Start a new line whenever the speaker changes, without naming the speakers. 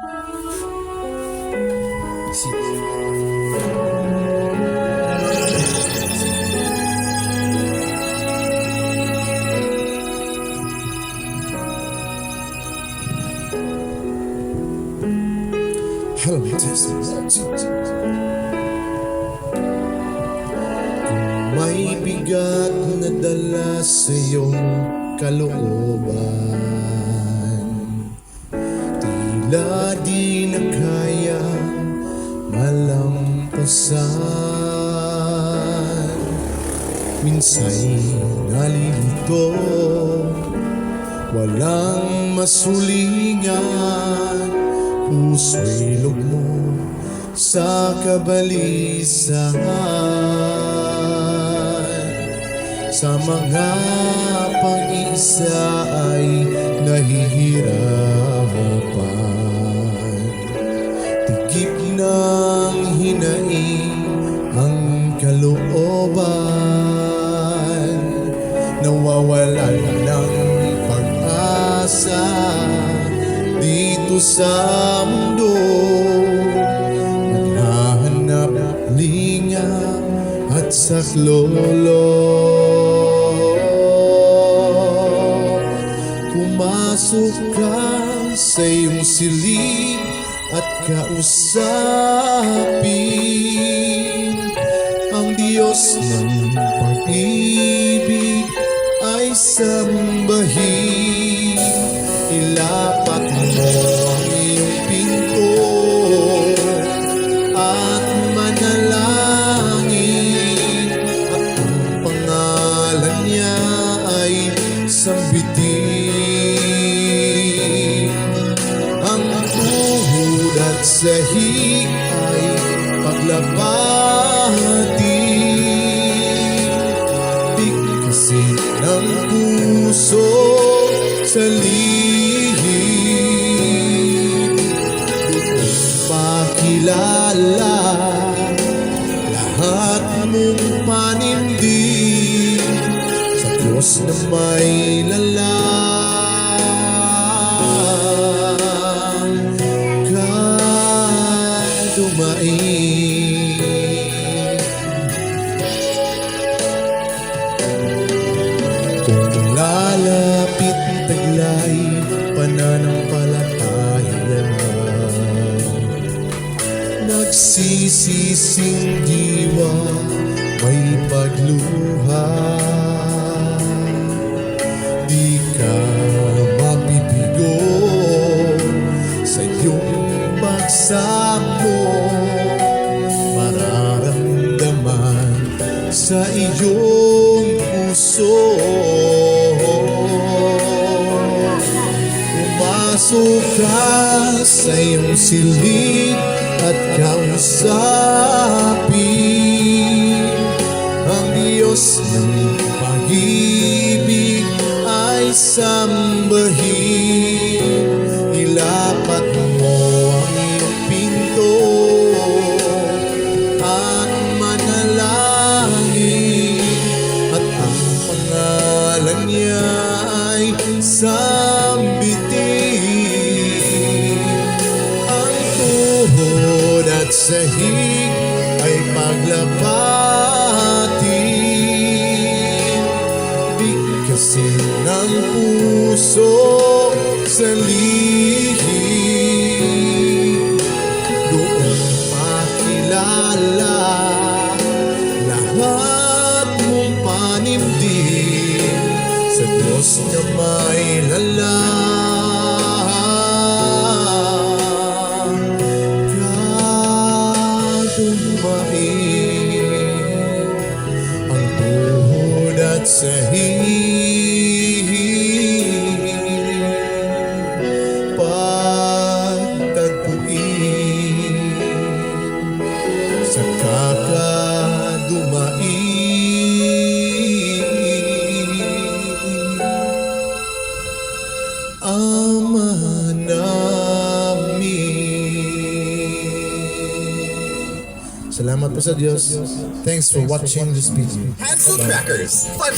Hello, may bigat na dala sa iyong kalooban malampasan Minsa'y nalilito. Walang masulingan Puso'y lugmo sa kabalisan Sa mga pag-isa ay nahihirapan ang kalooban Nawawalan ng pag-asa dito sa mundo. Naghahanap linga at saklolo. Pumasok ka sa iyong silid kausapin Ang Diyos ng pag-ibig ay sambahin at sahig ay paglabatin Bigkasin ng puso sa lihim. Pakilala Lahat mong panindig Sa Diyos na may lalang pananampalataya Nagsisising diwa may pagluha. Di ka mabibigo sa iyong pagsamo Mararamdaman sa iyong puso Ka sa iyong silid at kausapin. Ang Diyos ng pag-ibig ay sambahin. Ilapat mo ang iyong pinto at manalangin. At ang pangalan niya ay sambitin tuhod at sahig ay paglabatin Bigkasin ng puso sa lihim. Doon pakilala lahat mong panimdim sa Diyos na may lalang Salamat po sa Diyos. Thanks for watching this video.
Hansel Crackers, fun